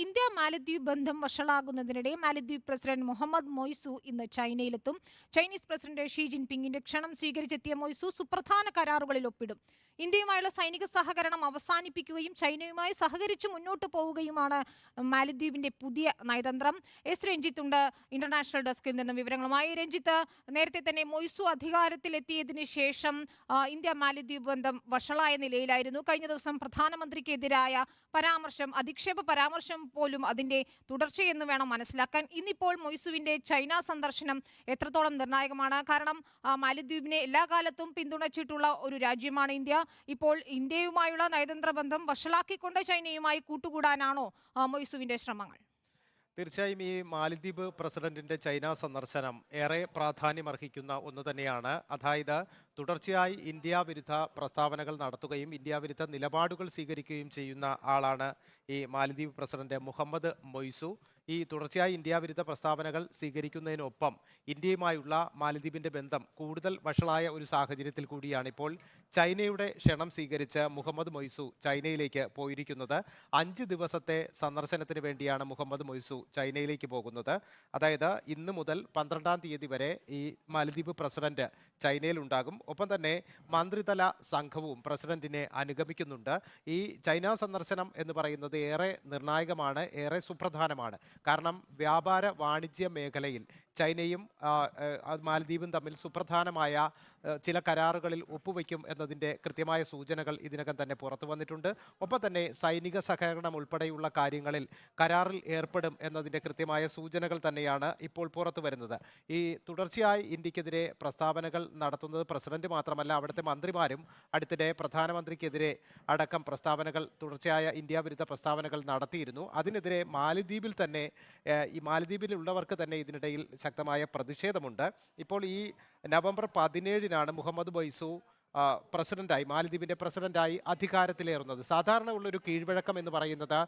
India Maldives ബന്ധം വഷളാകുന്നതിനിടെ Maldives president Mohamed Muizzu ഇന്ന് ചൈനയിലെത്തും. ചൈനീസ് പ്രസിഡന്റ് ഷീ ജിൻപിങ്ങിന്റെ ക്ഷണം സ്വീകരിച്ചെത്തിയ മൊയ്സു സുപ്രധാന കരാറുകളിൽ ഒപ്പിടും. ഇന്ത്യയുമായുള്ള സൈനിക സഹകരണം അവസാനിപ്പിക്കുകയും ചൈനയുമായി സഹകരിച്ച് മുന്നോട്ട് പോവുകയുമാണ് മാലദ്വീപിന്റെ പുതിയ നയതന്ത്രം. എസ് രഞ്ജിത്ത് ഉണ്ട് ഇന്റർനാഷണൽ ഡെസ്കിൽ നിന്നും വിവരങ്ങളുമായി. രഞ്ജിത്ത് നേരത്തെ തന്നെ മൊയ്സു അധികാരത്തിലെത്തിയതിന് ശേഷം ഇന്ത്യ മാലദ്വീപ് ബന്ധം വഷളായ നിലയിലായിരുന്നു. കഴിഞ്ഞ ദിവസം പ്രധാനമന്ത്രിക്കെതിരായ പരാമർശം അധിക്ഷേപ പരാമർശം പോലും അതിന്റെ തുടർച്ചയെന്ന് വേണം മനസ്സിലാക്കാൻ. ഇന്നിപ്പോൾ മൊയ്സുവിന്റെ ചൈന സന്ദർശനം എത്രത്തോളം നിർണായകമാണ്? കാരണം മാലദ്വീപിനെ എല്ലാ കാലത്തും പിന്തുണച്ചിട്ടുള്ള ഒരു രാജ്യമാണ് ഇന്ത്യ. ഇപ്പോൾ ഇന്ത്യയുമായുള്ള നയതന്ത്ര ബന്ധം വഷളാക്കിക്കൊണ്ട് ചൈനയുമായി കൂട്ടുകൂടാനാണോ മൊയ്സുവിന്റെ ശ്രമങ്ങൾ? തീർച്ചയായും ഈ മാലിദ്വീപ് പ്രസിഡന്റിന്റെ ചൈന സന്ദർശനം ഏറെ പ്രാധാന്യമർഹിക്കുന്ന ഒന്ന് തന്നെയാണ്. അതായത് തുടർച്ചയായി ഇന്ത്യ വിരുദ്ധ പ്രസ്താവനകൾ നടത്തുകയും ഇന്ത്യ വിരുദ്ധ നിലപാടുകൾ സ്വീകരിക്കുകയും ചെയ്യുന്ന ആളാണ് ഈ മാലിദ്വീപ് പ്രസിഡന്റ് മുഹമ്മദ് മൊയ്സു. ഈ തുടർച്ചയായി ഇന്ത്യ വിരുദ്ധ പ്രസ്താവനകൾ സ്വീകരിക്കുന്നതിനൊപ്പം ഇന്ത്യയുമായുള്ള മാലദ്വീപിന്റെ ബന്ധം കൂടുതൽ വഷളായ ഒരു സാഹചര്യത്തിൽ കൂടിയാണ് ഇപ്പോൾ ചൈനയുടെ ക്ഷണം സ്വീകരിച്ച് മുഹമ്മദ് മൊയ്സു ചൈനയിലേക്ക് പോയിരിക്കുന്നത്. അഞ്ച് ദിവസത്തെ സന്ദർശനത്തിന് വേണ്ടിയാണ് മുഹമ്മദ് മൊയ്സു ചൈനയിലേക്ക് പോകുന്നത്. അതായത് ഇന്ന് മുതൽ പന്ത്രണ്ടാം തീയതി വരെ ഈ മാലദ്വീപ് പ്രസിഡന്റ് ചൈനയിൽ ഉണ്ടാകും ഒപ്പം തന്നെ മന്ത്രിതല സംഘവും പ്രസിഡന്റിനെ അനുഗമിക്കുന്നുണ്ട്. ഈ ചൈന സന്ദർശനം എന്ന് പറയുന്നത് ഏറെ നിർണായകമാണ് ഏറെ സുപ്രധാനമാണ്. കാരണം വ്യാപാര വാണിജ്യ മേഖലയിൽ ചൈനയും മാലദ്വീപും തമ്മിൽ സുപ്രധാനമായ ചില കരാറുകളിൽ ഒപ്പുവയ്ക്കും എന്നതിന്റെ കൃത്യമായ സൂചനകൾ ഇതിനകം തന്നെ പുറത്തു വന്നിട്ടുണ്ട്. ഒപ്പം തന്നെ സൈനിക സഹകരണം ഉൾപ്പെടെയുള്ള കാര്യങ്ങളിൽ കരാറിൽ ഏർപ്പെടും എന്നതിന്റെ കൃത്യമായ സൂചനകൾ തന്നെയാണ് ഇപ്പോൾ പുറത്തു വരുന്നത്. ഈ തുടർച്ചയായി ഇന്ത്യക്കെതിരെ പ്രസ്താവനകൾ നടത്തുന്നത് പ്രസിഡന്റ് മാത്രമല്ല അവിടുത്തെ മന്ത്രിമാരും അടുത്തിടെ പ്രധാനമന്ത്രിക്കെതിരെ അടക്കം പ്രസ്താവനകൾ തുടർച്ചയായ ഇന്ത്യ വിരുദ്ധ പ്രസ്താവനകൾ നടത്തിയിരുന്നു. അതിനെതിരെ മാലദ്വീപിൽ തന്നെ ഈ മാലദ്വീപിലുള്ളവർക്ക് തന്നെ ഇതിനിടയിൽ ശക്തമായ പ്രതിഷേധമുണ്ട്. ഇപ്പോൾ ഈ നവംബർ പതിനേഴിനാണ് മുഹമ്മദ് ബൈസു ആ, മാലദ്വീപിന്റെ പ്രസിഡന്റായി അധികാരത്തിലേറുന്നത്. സാധാരണ ഉള്ളൊരു കീഴ്വഴക്കം എന്ന് പറയുന്നത്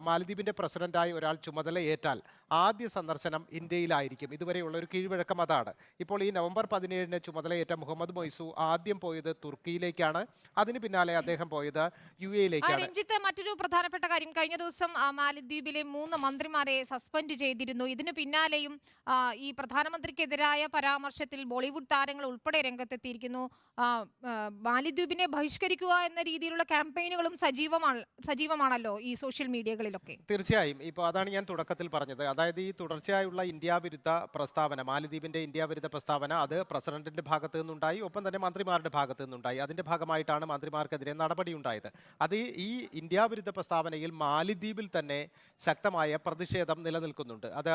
മാലദ്വീപിന്റെ പ്രസിഡന്റായി ഒരാൾ ചുമതലയേറ്റാൽ ആദ്യ സന്ദർശനം ഇന്ത്യയിലായിരിക്കും. ഇതുവരെയുള്ള ഒരു കീഴ്വഴക്കം അതാണ്. ഇപ്പോൾ ഈ നവംബർ പതിനേഴിന് ചുമതലയേറ്റ മുഹമ്മദ് മൊയ്സു ആദ്യം പോയത് തുർക്കിയിലേക്കാണ്. അതിന് പിന്നാലെ അദ്ദേഹം പോയത് യു എയിലേക്കാണ്. രഞ്ജിത്ത് മറ്റൊരു പ്രധാനപ്പെട്ട കാര്യം. കഴിഞ്ഞ ദിവസം മാലദ്വീപിലെ മൂന്ന് മന്ത്രിമാരെ സസ്പെൻഡ് ചെയ്തിരുന്നു. ഇതിന് പിന്നാലെയും ഈ പ്രധാനമന്ത്രിക്കെതിരായ പരാമർശത്തിൽ ബോളിവുഡ് താരങ്ങൾ ഉൾപ്പെടെ രംഗത്തെത്തിയിരിക്കുന്നു. മാലദ്വീപിനെ ബഹിഷ്കരിക്കുക എന്ന രീതിയിലുള്ള ക്യാമ്പയിനുകളും സജീവമാണ് സജീവമാണല്ലോ ഈ സോഷ്യൽ മീഡിയകളിലൊക്കെ. തീർച്ചയായും. ഇപ്പോൾ അതാണ് ഞാൻ തുടക്കത്തിൽ പറഞ്ഞത്. അതായത് ഈ തുടർച്ചയായുള്ള ഇന്ത്യ വിരുദ്ധ പ്രസ്താവന മാലിദ്വീപിന്റെ ഇന്ത്യ വിരുദ്ധ പ്രസ്താവന അത് പ്രസിഡന്റിന്റെ ഭാഗത്തു നിന്നുണ്ടായി ഒപ്പം തന്നെ മന്ത്രിമാരുടെ ഭാഗത്തു നിന്നുണ്ടായി. അതിന്റെ ഭാഗമായിട്ടാണ് മന്ത്രിമാർക്കെതിരെ നടപടി ഉണ്ടായത് അത് ഈ- ഇന്ത്യ വിരുദ്ധ പ്രസ്താവനയിൽ മാലിദ്വീപിൽ തന്നെ ശക്തമായ പ്രതിഷേധം നിലനിൽക്കുന്നുണ്ട്. അത്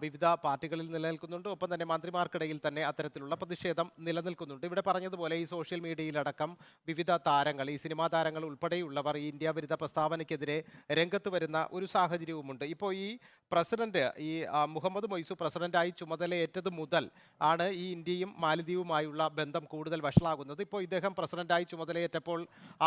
വിവിധ പാർട്ടികളിൽ നിലനിൽക്കുന്നുണ്ട്. ഒപ്പം തന്നെ മന്ത്രിമാർക്കിടയിൽ തന്നെ അത്തരത്തിലുള്ള പ്രതിഷേധം നിലനിൽക്കുന്നുണ്ട്. ഇവിടെ പറഞ്ഞതുപോലെ ഈ സോഷ്യൽ മീഡിയയിലടക്കം വിവിധ താരങ്ങൾ ഈ സിനിമാ താരങ്ങൾ ഉൾപ്പെടെയുള്ളവർ ഈ ഇന്ത്യ വിരുദ്ധ പ്രസ്താവനയ്ക്കെതിരെ രംഗത്ത് വരുന്ന ഒരു സാഹചര്യവുമുണ്ട്. ഇപ്പോൾ ഈ പ്രസിഡന്റ് ഈ മുഹമ്മദ് മൊയ്സു പ്രസിഡന്റായി ചുമതലയേറ്റത് മുതൽ ആണ് ഈ ഇന്ത്യയും മാലദ്വീപുമായുള്ള ബന്ധം കൂടുതൽ വഷളാകുന്നത്. ഇപ്പോൾ ഇദ്ദേഹം പ്രസിഡന്റായി ചുമതലയേറ്റപ്പോൾ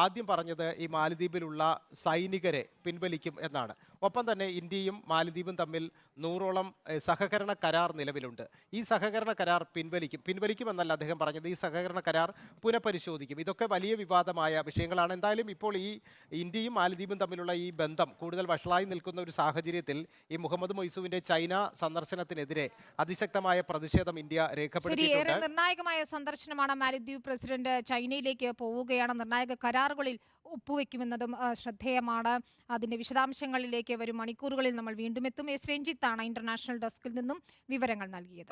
ആദ്യം പറഞ്ഞത് ഈ മാലദ്വീപിലുള്ള സൈനികരെ പിൻവലിക്കും എന്നാണ്. ഒപ്പം തന്നെ ഇന്ത്യയും മാലദ്വീപും തമ്മിൽ നൂറോളം സഹകരണ കരാർ നിലവിലുണ്ട്. ഈ സഹകരണ കരാർ പിൻവലിക്കും പിൻവലിക്കുമെന്നല്ല അദ്ദേഹം പറഞ്ഞത്. ഈ സഹകരണ കരാർ പുനഃപരിശോധിക്കും. ഇതൊക്കെ വലിയ വിവാദമായ വിഷയങ്ങളാണ്. എന്തായാലും ഇപ്പോൾ ഈ ഇന്ത്യയും മാലദ്വീപും തമ്മിലുള്ള ഈ ബന്ധം കൂടുതൽ വഷളായി നിൽക്കുന്ന ഒരു സാഹചര്യത്തിൽ ഈ മുഹമ്മദ് മൊയ്സുവിന്റെ ചൈന സന്ദർശനത്തിനെതിരെ അതിശക്തമായ പ്രതിഷേധം ഇന്ത്യ രേഖപ്പെടുത്തിയിട്ടുണ്ട്. നിർണായകമായ സന്ദർശനമാണ് മാലിദ്വീപ് പ്രസിഡന്റ് ചൈനയിലേക്ക് പോവുകയാണ്. നിർണായക കരാറുകളിൽ ഒപ്പുവെക്കുമെന്നതും ശ്രദ്ധേയമാണ്. അതിന്റെ വിശദാംശങ്ങളിലേക്ക് വരും മണിക്കൂറുകളിൽ നമ്മൾ വീണ്ടും എത്തും. എസ് രഞ്ജിത്താണ് ഇന്റർനാഷണൽ ഡെസ്കിൽ നിന്നും വിവരങ്ങൾ നൽകിയത്.